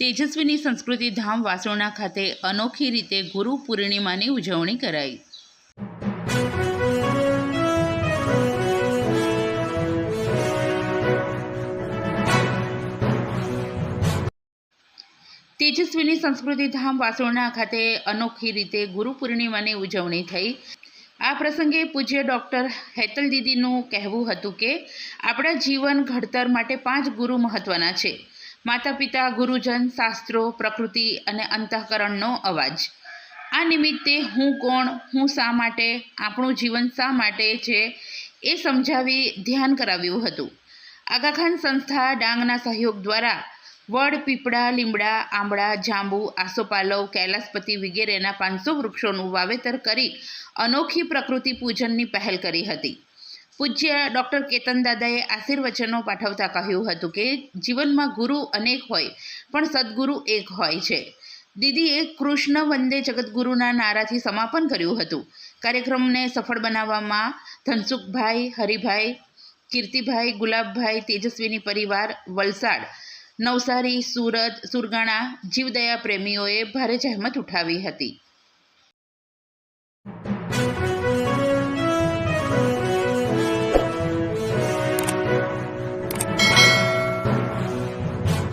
તેજસ્વીની સંસ્કૃતિ ધામ વાસોણા ખાતે અનોખી રીતે ગુરુ પૂર્ણિમાની ઉજવણી કરાઈ. તેજસ્વીની સંસ્કૃતિ ધામ વાસોણા ખાતે અનોખી રીતે ગુરુ પૂર્ણિમાની ઉજવણી થઈ. આ પ્રસંગે પૂજ્ય ડૉક્ટર હેતલ દીદીનું કહેવું હતું કે, આપણા જીવન ઘડતર માટે પાંચ ગુરુ મહત્ત્વના છે. માતા પિતા ગુરુજન, શાસ્ત્રો, પ્રકૃતિ અને અંતઃકરણનો અવાજ. આ નિમિત્તે હું કોણ, હું શા માટે, આપણું જીવન શા માટે છે એ સમજાવી ધ્યાન કરાવ્યું હતું. આગાખાન સંસ્થા ડાંગના સહયોગ દ્વારા વડ, પીપળા, લીમડા, આંબળા, જાંબુ, આસોપાલવ, કૈલાસપતિ વગેરેના પાંચસો વૃક્ષોનું વાવેતર કરી અનોખી પ્રકૃતિ પૂજનની પહેલ કરી હતી. પૂજ્ય ડૉક્ટર કેતન દાદાએ આશીર્વચનો પાઠવતા કહ્યું હતું કે, જીવનમાં ગુરુ અનેક હોય, પણ સદગુરુ એક હોય છે. દીદીએ કૃષ્ણ વંદે જગતગુરુના નારાથી સમાપન કર્યું હતું. કાર્યક્રમને સફળ બનાવવામાં ધનસુખભાઈ, હરિભાઈ, કીર્તિભાઈ, ગુલાબભાઈ, તેજસ્વીની પરિવાર, વલસાડ, નવસારી, સુરત, સુરગાણા જીવદયા પ્રેમીઓએ ભારે જહેમત ઉઠાવી હતી.